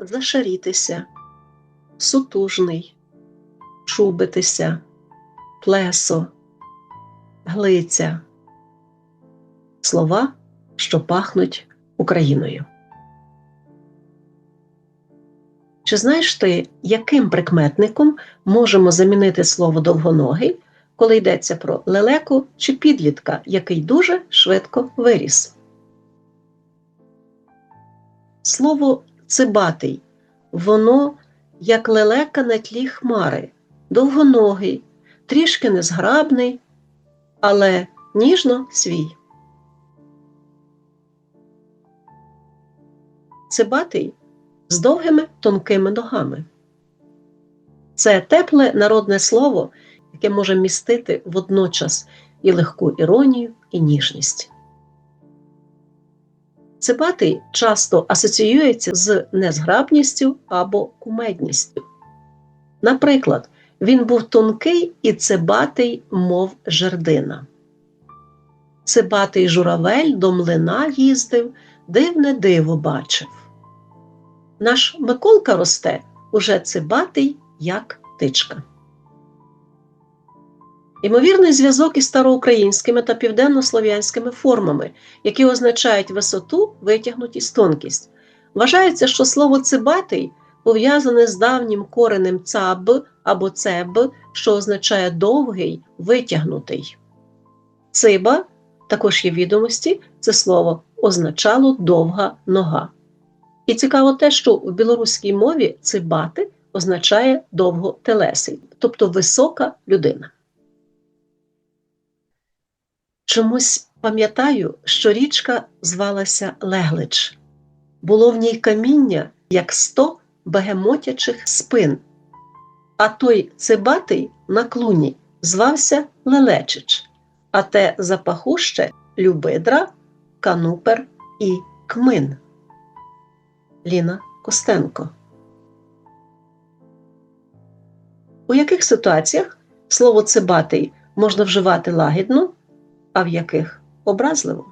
зашарітися, сутужний, чубитися, плесо, глиця. Слова, що пахнуть Україною. Чи знаєш ти, яким прикметником можемо замінити слово довгоногий, коли йдеться про лелеку чи підлітка, який дуже швидко виріс? Слово цибатий, воно як лелека на тлі хмари, довгоногий, трішки незграбний, але ніжно свій. Цибатий з довгими тонкими ногами. Це тепле народне слово, яке може містити водночас і легку іронію, і ніжність. Цибатий часто асоціюється з незграбністю або кумедністю. Наприклад, він був тонкий і цибатий, мов жердина. Цибатий журавель до млина їздив, дивне диво бачив. Наш Миколка росте уже цибатий, як тичка. Імовірний зв'язок із староукраїнськими та південнослов'янськими формами, які означають висоту, витягнутість, тонкість. Вважається, що слово цибатий пов'язане з давнім коренем цаб або цеб, що означає довгий, витягнутий. Циба, також є відомості, це слово означало довга нога. І цікаво те, що в білоруській мові цибати означає довготелесий, тобто висока людина. Чомусь пам'ятаю, що річка звалася Леглич. Було в ній каміння, як сто бегемотячих спин, а той цибатий на клуні звався Лелечич, а те запахуще Любидра, Канупер і Кмин. Ліна Костенко. У яких ситуаціях слово цибатий можна вживати лагідно, а в яких образливо?